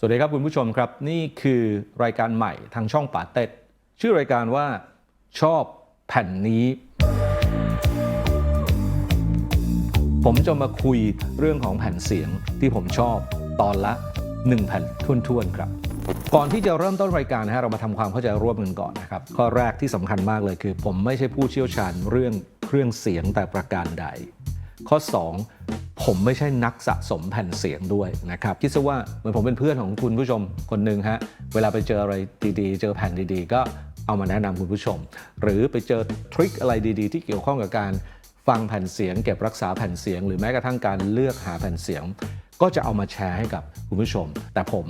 สวัสดีครับคุณผู้ชมครับ นี่คือรายการใหม่ทางช่องป่าเต็ด ชื่อรายการว่าชอบแผ่นนี้ ผมจะมาคุยเรื่องของแผ่นเสียงที่ผมชอบตอนละ 1 แผ่นท้วนๆครับ ก่อนที่จะเริ่มต้นรายการนะฮะเรามาทำความเข้าใจร่วมกันก่อนนะครับ ข้อแรกที่สำคัญมากเลยคือ ผมไม่ใช่ผู้เชี่ยวชาญเรื่องเครื่องเสียงแต่ประการใด ข้อ 2 ผมไม่ใช่นักสะสมแผ่นเสียงด้วยนะครับคิดซะว่าเหมือนผมเป็นเพื่อนของคุณผู้ชมคนหนึ่งฮะเวลาไปเจออะไรดีๆ เจอแผ่นดีๆ ก็เอามาแนะนำคุณผู้ชม หรือไปเจอทริคอะไรดีๆ ที่เกี่ยวข้องกับการฟังแผ่นเสียง เก็บรักษาแผ่นเสียง หรือแม้กระทั่งการเลือกหาแผ่นเสียง ก็จะเอามาแชร์ให้กับคุณผู้ชม แต่ผม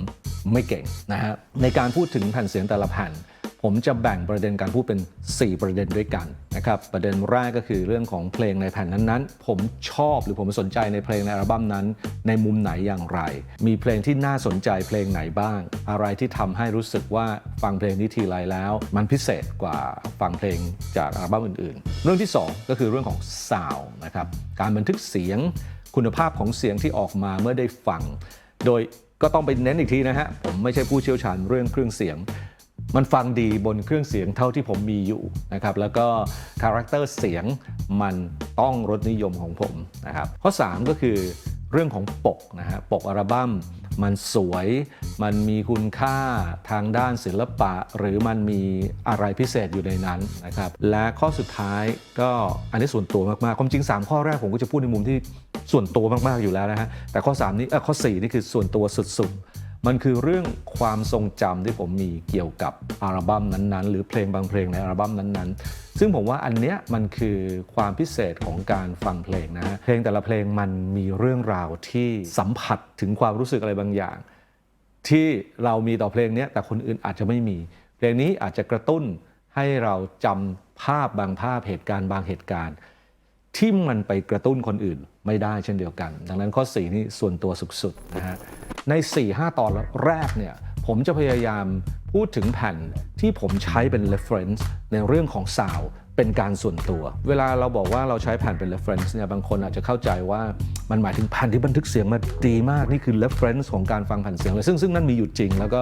ไม่เก่งนะฮะในการพูดถึงแผ่นเสียงแต่ละแผ่น ผมจะแบ่งประเด็นการพูดเป็น 4 ประเด็นด้วยกันนะครับประเด็นแรกก็คือเรื่องของเพลงในแผ่นนั้นๆ ผมชอบหรือผมสนใจในเพลงในอัลบั้มนั้น ในมุมไหนอย่างไร มีเพลงที่น่าสนใจเพลงไหนบ้าง อะไรที่ทำให้รู้สึกว่าฟังเพลงนี้ทีไรแล้ว มันพิเศษกว่าฟังเพลงจากอัลบั้มอื่นๆ เรื่องที่ 2 ก็คือเรื่องของซาวนะครับการบันทึกเสียงคุณภาพของเสียงที่ออกมาเมื่อได้ฟัง โดยก็ต้องไปเน้นอีกทีนะฮะผมไม่ใช่ผู้เชี่ยวชาญเรื่องเครื่องเสียง มันฟังดีบนเครื่องเสียงเท่าที่ผมมีอยู่นะครับแล้วก็คาแรคเตอร์เสียงมันต้องรสนิยมของผมนะครับข้อ 3 ก็คือเรื่องของปกนะฮะปกอัลบั้มมันสวย มันมีคุณค่าทางด้านศิลปะ หรือมันมีอะไรพิเศษอยู่ในนั้นนะครับและข้อสุดท้ายก็อันนี้ส่วนตัวมากๆความจริง 3 ข้อแรกผมก็จะพูดในมุมที่ส่วนตัวมากๆอยู่แล้วนะฮะแต่ข้อ 3 นี้เออข้อ 4 นี่คือส่วนตัวสุดๆ มันคือเรื่องความทรงจำที่ผมมีเกี่ยวกับอัลบั้มนั้นๆ หรือเพลงบางเพลงในอัลบั้มนั้นๆ ซึ่งผมว่าอันเนี้ยมันคือความพิเศษของการฟังเพลงนะฮะเพลงแต่ละเพลงมันมีเรื่องราวที่สัมผัสถึงความรู้สึกอะไรบางอย่าง ที่เรามีต่อเพลงนี้แต่คนอื่นอาจจะไม่มี เพลงนี้อาจจะกระตุ้นให้เราจำภาพบางภาพเหตุการณ์บางเหตุการณ์ ที่มันไปกระตุ้นคนอื่นไม่ได้เช่นเดียวกัน ดังนั้นข้อ 4 นี่ส่วนตัวสุดๆนะฮะใน 4-5 ตอนแรกเนี่ยผมจะพยายาม พูดถึงแผ่นที่ผมใช้เป็น reference ในเรื่องของซาวเป็นการส่วนตัว เวลาเราบอกว่าเราใช้แผ่นเป็น reference เนี่ยบางคนอาจจะเข้าใจว่ามันหมายถึงแผ่นที่บันทึกเสียงมาดีมาก นี่คือ reference ของการฟังแผ่นเสียงเลยซึ่งซึ่งนั่นมีอยู่จริง แล้วก็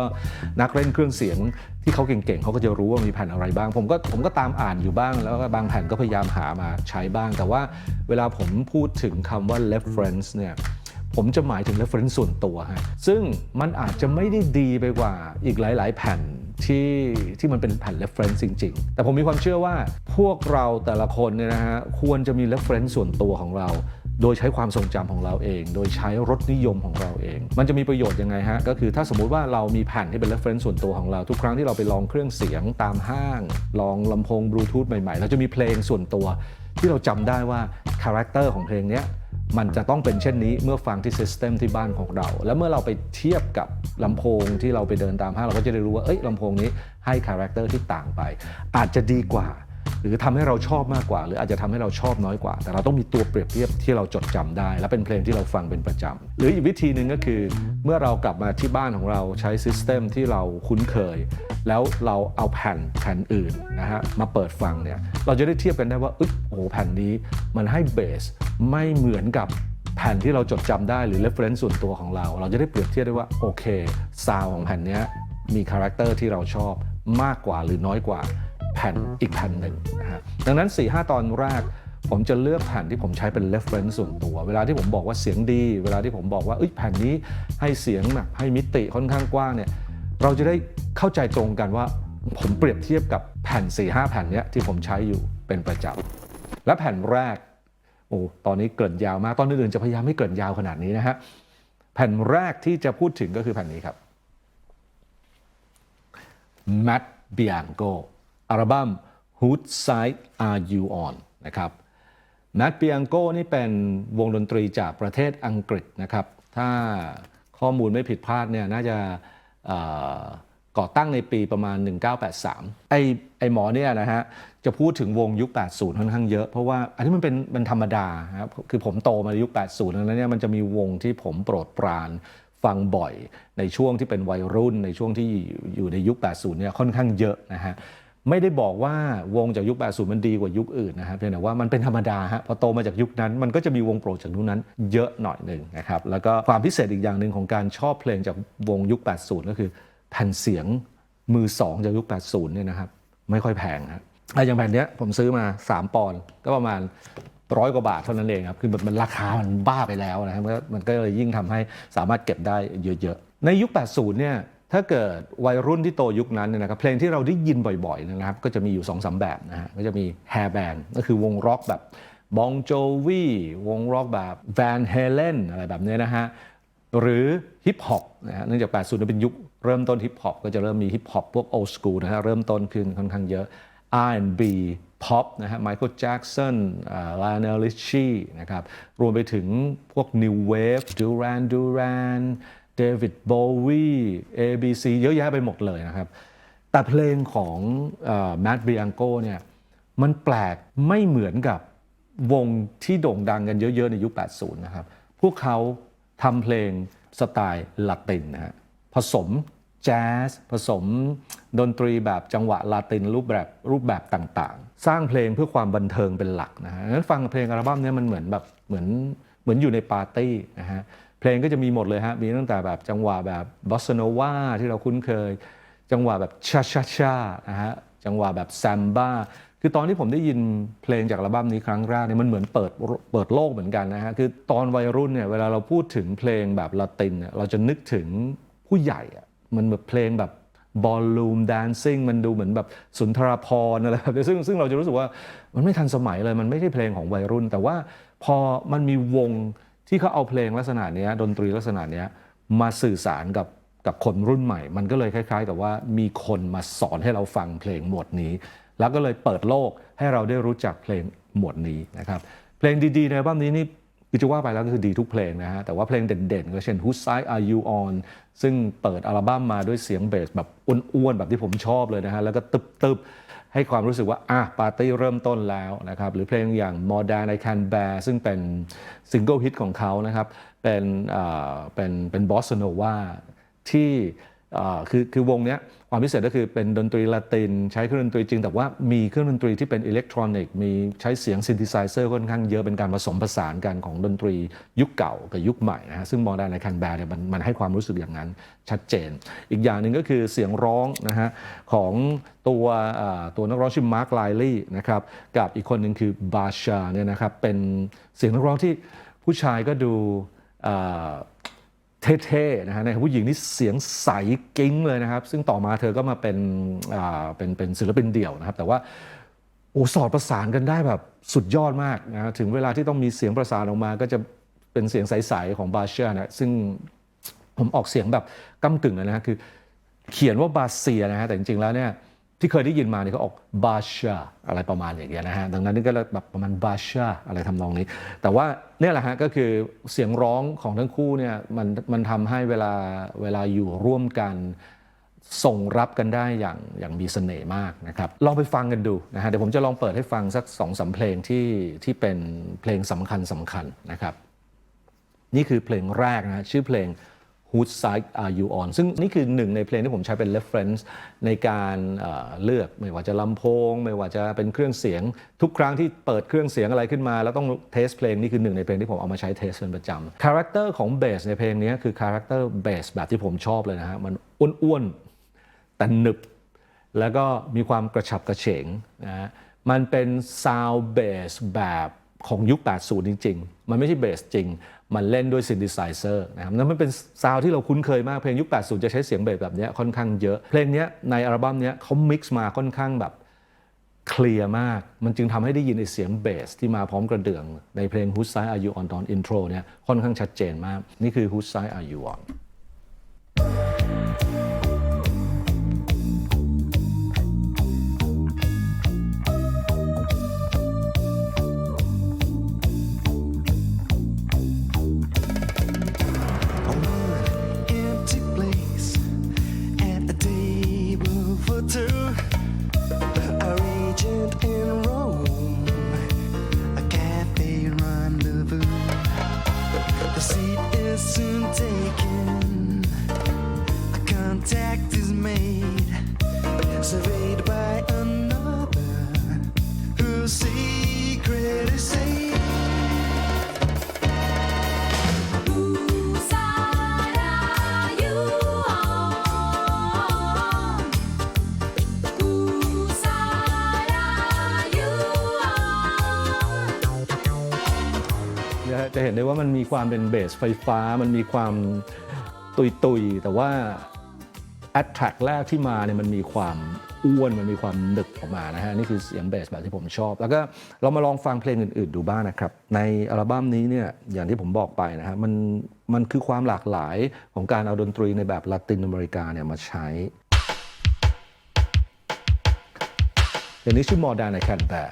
นักเล่นเครื่องเสียงที่เขาเก่งๆเขาก็จะรู้ว่ามีแผ่นอะไรบ้าง ผมก็ผมก็ตามอ่านอยู่บ้าง แล้วก็บางแผ่นก็พยายามหามาใช้บ้าง แต่ว่าเวลาผมพูดถึงคำว่า reference เนี่ย ผมจะหมายถึง reference ส่วนตัวฮะซึ่งมันอาจจะไม่ได้ดีไปกว่าอีกหลาย ๆ แผ่นที่ที่มันเป็นแผ่น reference จริง ๆ แต่ผมมีความเชื่อว่าพวกเราแต่ละคนเนี่ยนะฮะควรจะมี reference ส่วนตัวของเรา โดยใช้ความทรงจำของเราเอง โดยใช้รสนิยมของเราเอง มันจะมีประโยชน์ยังไงฮะก็คือถ้าสมมุติว่าเรามีแผ่นที่เป็น reference ส่วนตัวของเรา ทุกครั้งที่เราไปลองเครื่องเสียงตามห้าง ลองลำโพงบลูทูธใหม่ๆ เราจะมีเพลงส่วนตัว ที่เราจำได้ว่าคาแรคเตอร์ของเพลงเนี้ย มันจะต้องเป็นเช่นนี้เมื่อฟังที่ซิสเต็มที่บ้านของเรา แล้วเมื่อเราไปเทียบกับลำโพงที่เราไปเดินตามห้างเราก็จะได้รู้ว่าเอ้ยลำโพงนี้ให้คาแรคเตอร์ที่ต่างไป อาจจะดีกว่า หรือทำให้เราชอบมากกว่า หรืออาจจะทำให้เราชอบน้อยกว่า แต่เราต้องมีตัวเปรียบเทียบที่เราจดจำได้ และเป็นเพลงที่เราฟังเป็นประจำหรืออีกวิธีหนึ่งก็คือ เมื่อเรากลับมาที่บ้านของเราใช้ซิสเต็มที่เราคุ้นเคย แล้วเราเอาแผ่นแผ่นอื่นนะฮะมาเปิดฟังเนี่ยเราจะได้เทียบกันได้ว่าเอยโอ้แผ่นนี้มันให้เบสไม่เหมือนกับแผ่นที่เราจดจำได้หรือ reference ส่วนตัวของเรา เราจะได้เปรียบเทียบได้ว่าโอเคซาวของแผ่นนี้มีคาแรคเตอร์ที่เราชอบมากกว่าหรือน้อยกว่า แผ่นอีกแผ่นหนึ่งนะฮะดังนั้น 4-5 ตอนแรก ผมจะเลือกแผ่นที่ผมใช้เป็น reference ส่วนตัว เวลาที่ผมบอกว่าเสียงดี เวลาที่ผมบอกว่าเอ้ยแผ่นนี้ให้เสียงแบบให้มิติค่อนข้างกว้างเนี่ยเราจะได้เข้าใจตรงกันว่าผมเปรียบเทียบกับแผ่น 4-5 แผ่นเนี้ยที่ผมใช้อยู่เป็นประจำและแผ่นแรกโอ้ตอนนี้เกินยาวมาก ตอนอื่นๆจะพยายามไม่เกินยาวขนาดนี้นะฮะแผ่นแรกที่จะพูดถึงก็คือแผ่นนี้ครับ Matt Bianco อัลบั้ม Whose Side Are You On นะครับ Matt Bianco นี่เป็นวงดนตรีจากประเทศอังกฤษนะครับ ถ้าข้อมูลไม่ผิดพลาดเนี่ยน่าจะก่อตั้งในปีประมาณ 1983 ไอไอหมอเนี่ยนะฮะจะพูดถึงวงยุค 80 ค่อนข้างเยอะ เพราะว่าอันนี้มันเป็นมันธรรมดาครับคือผมโตมาในยุค 80ดังนั้นเนี่ยมันจะมีวงที่ผมโปรดปรานฟังบ่อยในช่วงที่เป็นวัยรุ่นในช่วงที่อยู่ในยุค 80 เนี่ยค่อนข้างเยอะนะฮะ ไม่ได้บอกว่าวงจากยุค 80 มันดีกว่ายุคอื่นนะครับเพียงแต่ว่ามันเป็นธรรมดาฮะพอโตมาจากยุคนั้นมันก็จะมีวงโปรดจากยุคนั้นเยอะหน่อยหนึ่งนะครับแล้วก็ความพิเศษอีกอย่างหนึ่งของการชอบเพลงจากวงยุค 80 ก็คือ แผ่นเสียงมือสองจากยุค 80 เนี่ยนะครับไม่ค่อยแพงครับอะอย่างแผ่นเนี้ยผมซื้อมา 3 ปอนด์ก็ประมาณร้อยกว่าบาทเท่านั้นเองครับคือแบบมันราคามันบ้าไปแล้วนะครับมันก็มันก็เลยยิ่งทำให้สามารถเก็บได้เยอะๆในยุค 80 เนี่ย ถ้าเกิดวัยรุ่นที่โตยุคนั้นเนี่ยนะครับเพลงที่เราได้ยินบ่อยๆนะครับก็จะมีอยู่2อสแบบนะฮะก็จะมีแฮร์แบนก็คือวงร็อกแบบบองโจวีวงร็อกแบบแวนเฮเลนอะไรแบบเนี้ยนะฮะหรือฮิปฮอปนะฮะเนื่องจาก 80นั้นเป็นยุคเริ่มต้นฮิปฮอปก็จะเริ่มมีฮิปฮอปพวกโอ d ส h ูนะฮะเริ่มต้นขึ้นค่อนข้างเยอะ R&B พ็อปนะฮะไมเคิลแจ็กสันลาเนลลิชีนะครับรวมไปถึงพวก New Wave Duran Duran เดวิดโบวี ABC เยอะแยะไปหมดเลยนะครับ แต่เพลงของแมดบิอังโกเนี่ยมันแปลกไม่เหมือนกับวงที่โด่งดังกันเยอะ ๆ ในยุค 80 นะครับ พวกเขาทำเพลงสไตล์ลาตินนะฮะผสมแจ๊สผสมดนตรีแบบจังหวะลาตินรูปแบบรูปแบบต่างๆ สร้างเพลงเพื่อความบันเทิงเป็นหลักนะฮะงั้นฟังเพลงอัลบั้มเนี้มันเหมือนแบบเหมือนเหมือนอยู่ในปาร์ตี้นะฮะ เพลงก็จะมีหมดเลยฮะ มีตั้งแต่แบบจังหวะแบบบอสโนวาที่เราคุ้นเคย จังหวะแบบชาชาชานะฮะ จังหวะแบบแซมบ้า คือตอนที่ผมได้ยินเพลงจากอัลบั้มนี้ครั้งแรกเนี่ยมันเหมือนเปิดเปิดโลกเหมือนกันนะฮะ คือตอนวัยรุ่นเนี่ยเวลาเราพูดถึงเพลงแบบละตินเนี่ยเราจะนึกถึงผู้ใหญ่อะมันแบบเพลงแบบบอลลูมแดนซิ่งมันดูเหมือนแบบสุนทรภรอะไรแบบซึ่งซึ่งเราจะรู้สึกว่ามันไม่ทันสมัยเลย มันไม่ใช่เพลงของวัยรุ่น แต่ว่าพอมันมีวง ที่เขาเอาเพลงลักษณะนี้ดนตรีลักษณะนี้มาสื่อสารกับกับคนรุ่นใหม่ มันก็เลยคล้าย ๆ กับว่ามีคนมาสอนให้เราฟังเพลงหมวดนี้ แล้วก็เลยเปิดโลกให้เราได้รู้จักเพลงหมวดนี้นะครับเพลงดีๆในอัลบั้มนี้นี่คือจะว่าไปแล้วก็คือดีทุกเพลงนะฮะแต่ว่าเพลงเด่นๆ ก็เช่น Whose Side Are You On ซึ่งเปิดอัลบั้มมาด้วยเสียงเบสแบบอ้วนๆแบบที่ผมชอบเลยนะฮะแล้วก็ตึบๆ ให้ความรู้สึกว่าอะปาร์ตี้เริ่มต้นแล้วนะครับหรือเพลงอย่าง More Than I Can Bear ซึ่งเป็นซิงเกิลฮิตของเขานะครับเป็นอ่าเป็นเป็นบอสโนวาที่ คือคือวงเนี้ยความพิเศษก็คือเป็นดนตรีละติน ใช้เครื่องดนตรีจริง แต่ว่ามีเครื่องดนตรีที่เป็นอิเล็กทรอนิกส์มีใช้เสียงซินธิไซเซอร์ค่อนข้างเยอะเป็นการผสมผสานกันของดนตรียุคเก่ากับยุคใหม่นะฮะซึ่งมองได้ในคันแบร์เนี่ยมันมันให้ความรู้สึกอย่างนั้นชัดเจน อีกอย่างหนึ่งก็คือเสียงร้องนะฮะของตัวตัวนักร้องชื่อมาร์คไลลี่นะครับกับอีกคนหนึ่งคือบาชาเนี่ยนะครับเป็นเสียงนักร้องที่ผู้ชายก็ดู เท่ๆนะฮะในผู้หญิงนี่เสียงใสกิ้งเลยนะครับ ซึ่งต่อมาเธอก็มาเป็นอ่าเป็นเป็นศิลปินเดี่ยวนะครับ แต่ว่าโอ้สอดประสานกันได้แบบสุดยอดมากนะฮะถึงเวลาที่ต้องมีเสียงประสานออกมาก็จะเป็นเสียงใสๆของบาเชียนะซึ่งผมออกเสียงแบบก้ากึ่งนะฮะคือเขียนว่าบาเซียนะฮะแต่จริงๆแล้วเนี่ย ที่เคยได้ยินมาเนี่ยเขาออกบาชาอะไรประมาณอย่างเงี้ยนะฮะดังนั้นนี่ก็แบบประมาณบาชาอะไรทำนองนี้ แต่ว่าเนี่ยแหละฮะก็คือเสียงร้องของทั้งคู่เนี่ยมันมันทำให้เวลาเวลาอยู่ร่วมกันส่งรับกันได้อย่างอย่างมีเสน่ห์มากนะครับลองไปฟังกันดูนะฮะเดี๋ยวผมจะลองเปิดให้ฟังสักสองสามเพลงที่ที่เป็นเพลงสำคัญสำคัญนะครับ นี่คือเพลงแรกนะชื่อเพลง Whose Side Are You On ซึ่งนี่คือหนึ่งในเพลงที่ผมใช้เป็น reference ในการเลือกไม่ว่าจะลำโพง ไม่ว่าจะเป็นเครื่องเสียง ทุกครั้งที่เปิดเครื่องเสียงอะไรขึ้นมา แล้วต้องเทสเพลงนี่คือหนึ่งในเพลงที่ผมเอามาใช้เทสเป็นประจำคาแรคเตอร์ของเบสในเพลงนี้คือคาแรคเตอร์เบสแบบที่ผมชอบเลยนะฮะมันอ้วนๆแต่หนึบ แล้วก็มีความกระฉับกระเฉงนะฮะมันเป็นซาวเบสแบบของยุค 80 จริง ๆ มันไม่ใช่เบสจริง มันเล่นด้วยซินดิไซเซอร์นะครับนั่นมันเป็นซาวด์ที่เราคุ้นเคยมาก เพลงยุค 80 จะใช้เสียงเบสแบบนี้ค่อนข้างเยอะ เพลงนี้ในอัลบั้มนี้เขามิกซ์มาค่อนข้างแบบเคลียร์มาก มันจึงทำให้ได้ยินไอเสียงเบสที่มาพร้อมกระเดื่อง ในเพลง Who's Side Are You On ตอนอินโทรเนี่ยค่อนข้างชัดเจนมาก นี่คือ Who's Side Are You On ความเป็นเบสไฟฟ้า มันมีความตุยตุยๆแต่ว่า attract แรกที่มาเนี่ยมันมีความอ้วนมันมีความหนึบออกมานะฮะนี่คือเสียงเบสแบบที่ผมชอบ แล้วก็เรามาลองฟังเพลงอื่น ๆ ดูบ้างนะครับ ในอัลบั้มนี้เนี่ยอย่างที่ผมบอกไปนะฮะมันมันคือความหลากหลายของการเอาดนตรีในแบบลาตินอเมริกาเนี่ยมาใช้อย่างนี้ชื่อ More Than I Can Bear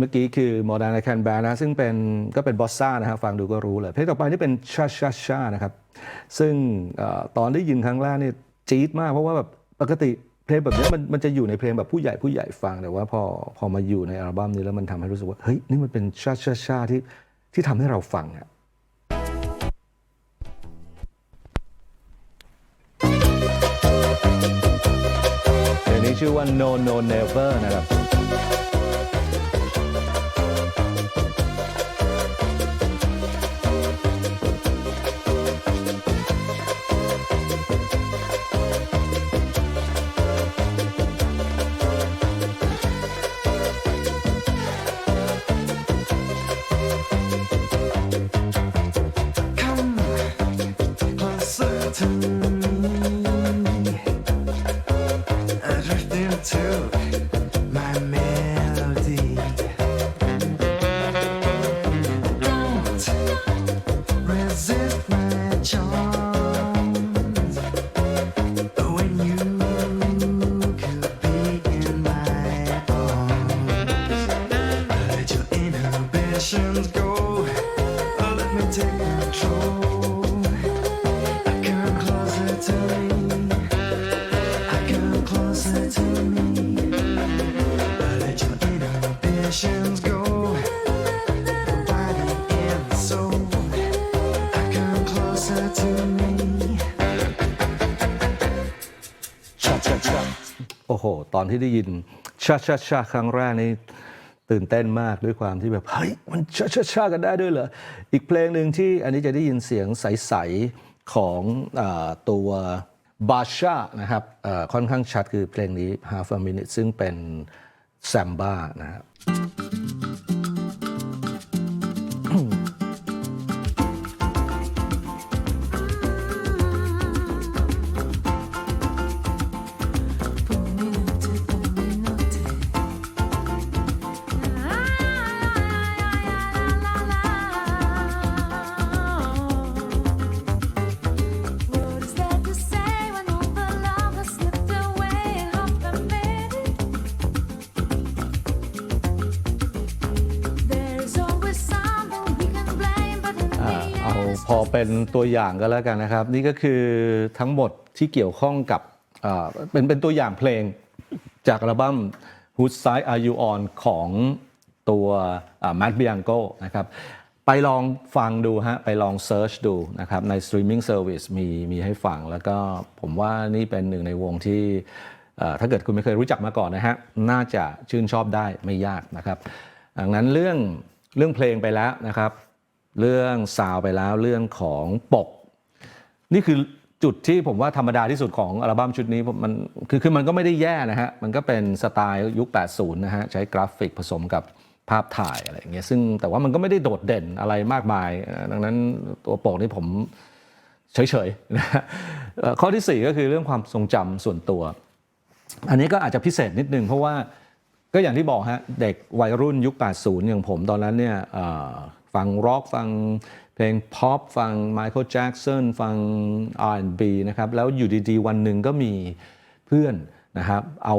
เมื่อกี้คือ Modern I Can Bear นะซึ่งเป็นก็เป็นบอสซ่านะฮะฟังดูก็รู้เลยเพลงต่อไปนี่เป็นชาชาชานะครับ ซึ่งอตอนได้ยินครั้งแรกนี่จี๊ดมากเพราะว่าแบบปกติ เพลงแบบนี้มันมันจะอยู่ในเพลงแบบผู้ใหญ่ผู้ใหญ่ฟัง แต่ว่าพอพอมาอยู่ในอัลบั้มนี้แล้วมันทำให้รู้สึกว่าเฮ้ยนี่มันเป็นชาชาชาที่ที่ทำให้เราฟังอะเพลงนี้ชื่อว่า No No Never นะครับ อ้โห ตอนที่ได้ยินชาชาชาครั้งแรกนี่ตื่นเต้นมากด้วยความที่แบบเฮ้ยมันชาชาชากันได้ด้วยเหรออีกเพลงหนึ่งที่อันนี้จะได้ยินเสียงใสๆของอตัวบาชานะครับค่อนข้างชัดคือเพลงนี้ Half a Minute ซึ่งเป็นแซมบ้านะครับ พอเป็นตัวอย่างก็แล้วกันนะครับ นี่ก็คือทั้งหมดที่เกี่ยวข้องกับเป็นเป็นตัวอย่างเพลงจากอัลบั้ม Whose Side Are You On ของตัวแม t บิ a งโกนะครับไปลองฟังดูฮะ ไปลองเซิร์ชดูนะครับ ใน streaming service มีมีให้ฟัง แล้วก็ผมว่านี่เป็นหนึ่งในวงที่ถ้าเกิดคุณไม่เคยรู้จักมาก่อนนะฮะ น่าจะชื่นชอบได้ไม่ยากนะครับดังนั้นเรื่องเรื่องเพลงไปแล้วนะครับ เรื่องซาวไปแล้วเรื่องของปก นี่คือจุดที่ผมว่าธรรมดาที่สุดของอัลบั้มชุดนี้มันคือคือมันก็ไม่ได้แย่นะฮะ มันก็เป็นสไตล์ยุค 80 นะฮะ ใช้กราฟิกผสมกับภาพถ่ายอะไรอย่างเงี้ยซึ่งแต่ว่ามันก็ไม่ได้โดดเด่นอะไรมากมาย ดังนั้นตัวปกนี่ผมเฉยๆนะฮะข้อที่ 4 ก็คือเรื่องความทรงจำส่วนตัว อันนี้ก็อาจจะพิเศษนิดนึงเพราะว่าก็อย่างที่บอกฮะเด็กวัยรุ่นยุค 80 อย่างผมตอนนั้นเนี่ย ฟังร็อกฟังเพลงพ็อปฟังไมเคิลแจ็กสันฟัง R&B นะครับแล้วอยู่ดีๆ วันหนึ่งก็มีเพื่อนนะครับเอา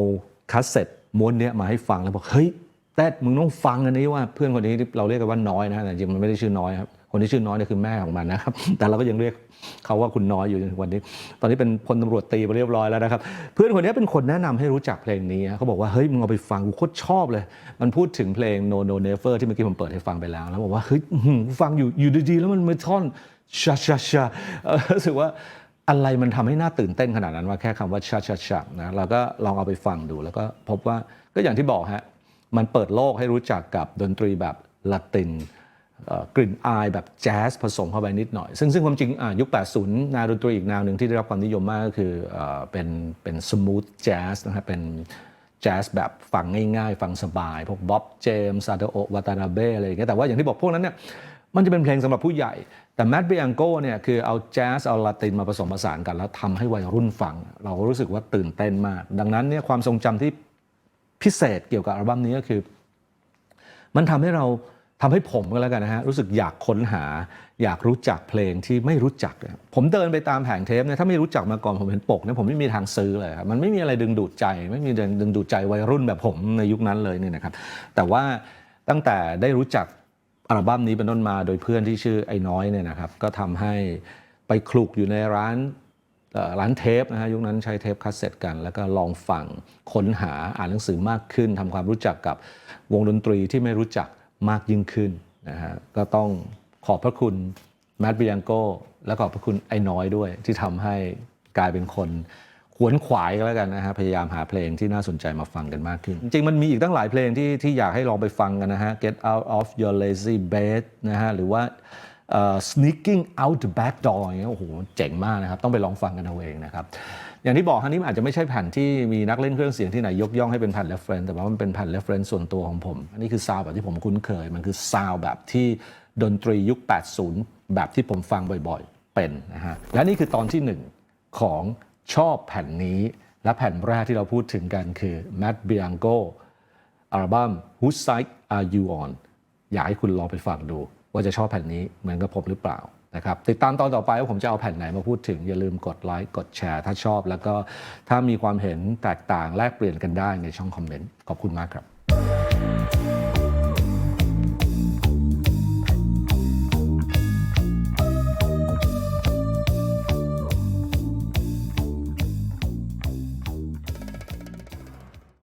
คาสเซ็ตม้วนเนี้ยมาให้ฟังแล้วบอกเฮ้ยแต่มึงต้องฟังอันนี้ว่าเพื่อนคนนี้เราเรียกกันว่าน้อยนะแต่จริงมันไม่ได้ชื่อน้อยครับ คนที่ชื่อน้อยเนี่ยคือแม่ของมันนะครับ แต่เราก็ยังเรียกเขาว่าคุณน้อยอยู่จนถึงวันนี้ ตอนนี้เป็นพลตำรวจตีไปเรียบร้อยแล้วนะครับ เพื่อนคนนี้เป็นคนแนะนำให้รู้จักเพลงนี้เขาบอกว่าเฮ้ยมึงเอาไปฟังกูโคตรชอบเลย มันพูดถึงเพลง No No Never ที่เมื่อกี้ผมเปิดให้ฟังไปแล้วแล้วบอกว่าเฮ้ยฟังอยู่อยู่ดีๆแล้วมันมาท่อนชาชาชาเออรู้สึกว่าอะไรมันทำให้น่าตื่นเต้นขนาดนั้นว่าแค่คำว่าชาชาชานะเราก็ลองเอาไปฟังดู แล้วก็พบว่าก็อย่างที่บอกฮะมันเปิดโลกให้รู้จักกับดนตรีแบบละติน กลิ่นอายแบบแจ๊สผสมเข้าไปนิดหน่อย ซึ่งซึ่งความจริงยุค 80นวดนตรีอีกแนวหนึ่งที่ได้รับความนิยมมากก็คือเอ่อเป็นเป็นสมูทแจ๊สนะครับเป็นแจ๊สแบบฟังง่ายๆ ฟังสบาย พวกบ๊อบเจมส์ซาโดโอวาตานาเบอะไรอย่างเงี้ยแต่ว่าอย่างที่บอกพวกนั้นเนี่ยมันจะเป็นเพลงสำหรับผู้ใหญ่ แต่แมดเบียงโก้เนี่ยคือเอาแจ๊สเอาลาตินมาผสมผสานกัน แล้วทำให้วัยรุ่นฟัง เราก็รู้สึกว่าตื่นเต้นมาก ดังนั้นเนี่ยความทรงจำที่พิเศษเกี่ยวกับอัลบั้มนี้ก็คือ มันทำให้เรา ทำให้ผมก็แล้วกันนะฮะรู้สึกอยากค้นหา อยากรู้จักเพลงที่ไม่รู้จักเนี่ยผมเดินไปตามแผงเทปเนี่ยถ้าไม่รู้จักมาก่อนผมเห็นปกเนี่ยผมไม่มีทางซื้อเลยครับมันไม่มีอะไรดึงดูดใจ ไม่มีดึงดูดใจวัยรุ่นแบบผมในยุคนั้นเลยนี่นะครับ แต่ว่าตั้งแต่ได้รู้จักอัลบั้มนี้เป็นต้นมาโดยเพื่อนที่ชื่อไอ้น้อยเนี่ยนะครับ ก็ทำให้ไปคลุกอยู่ในร้านร้านเทปนะฮะยุคนั้นใช้เทปคาสเซ็ตกัน แล้วก็ลองฟังค้นหาอ่านหนังสือมากขึ้นทำความรู้จักกับวงดนตรีที่ไม่รู้จัก มากยิ่งขึ้นนะฮะก็ต้องขอบพระคุณแมดบิยังโก้และขอบพระคุณไอ้น้อยด้วย ที่ทำให้กลายเป็นคนขวนขวายก็แล้วกันนะฮะพยายามหาเพลงที่น่าสนใจมาฟังกันมากขึ้น จริงมันมีอีกตั้งหลายเพลงที่ที่อยากให้ลองไปฟังกันนะฮะ Get out of your lazy bed นะฮะหรือว่า sneaking out the back door เงี้ยโอ้โห เจ๋งมากนะครับ ต้องไปลองฟังกันเอาเองนะครับ อย่างที่บอกฮะนี่อาจจะไม่ใช่แผ่นที่มีนักเล่นเครื่องเสียงที่ไหนยกย่องให้เป็นแผ่น reference แต่ว่ามันเป็นแผ่น reference ส่วนตัวของผมอันนี้คือซาวแบบที่ผมคุ้นเคย มันคือซาวแบบที่ดนตรียุค 80 แบบที่ผมฟังบ่อยๆ เป็นนะฮะและนี่คือตอนที่หนึ่งของชอบแผ่นนี้ และแผ่นแรกที่เราพูดถึงกันคือ Matt Bianco อัลบั้ม Whose Side Are You On อยากให้คุณลองไปฟังดูว่าจะชอบแผ่นนี้เหมือนกับผมหรือเปล่า นะครับติดตามตอนต่อไปว่าผมจะเอาแผ่นไหนมาพูดถึง อย่าลืมกดไลค์กดแชร์ถ้าชอบ แล้วก็ถ้ามีความเห็นแตกต่างแลกเปลี่ยนกันได้ในช่องคอมเมนต์ขอบคุณมากครับ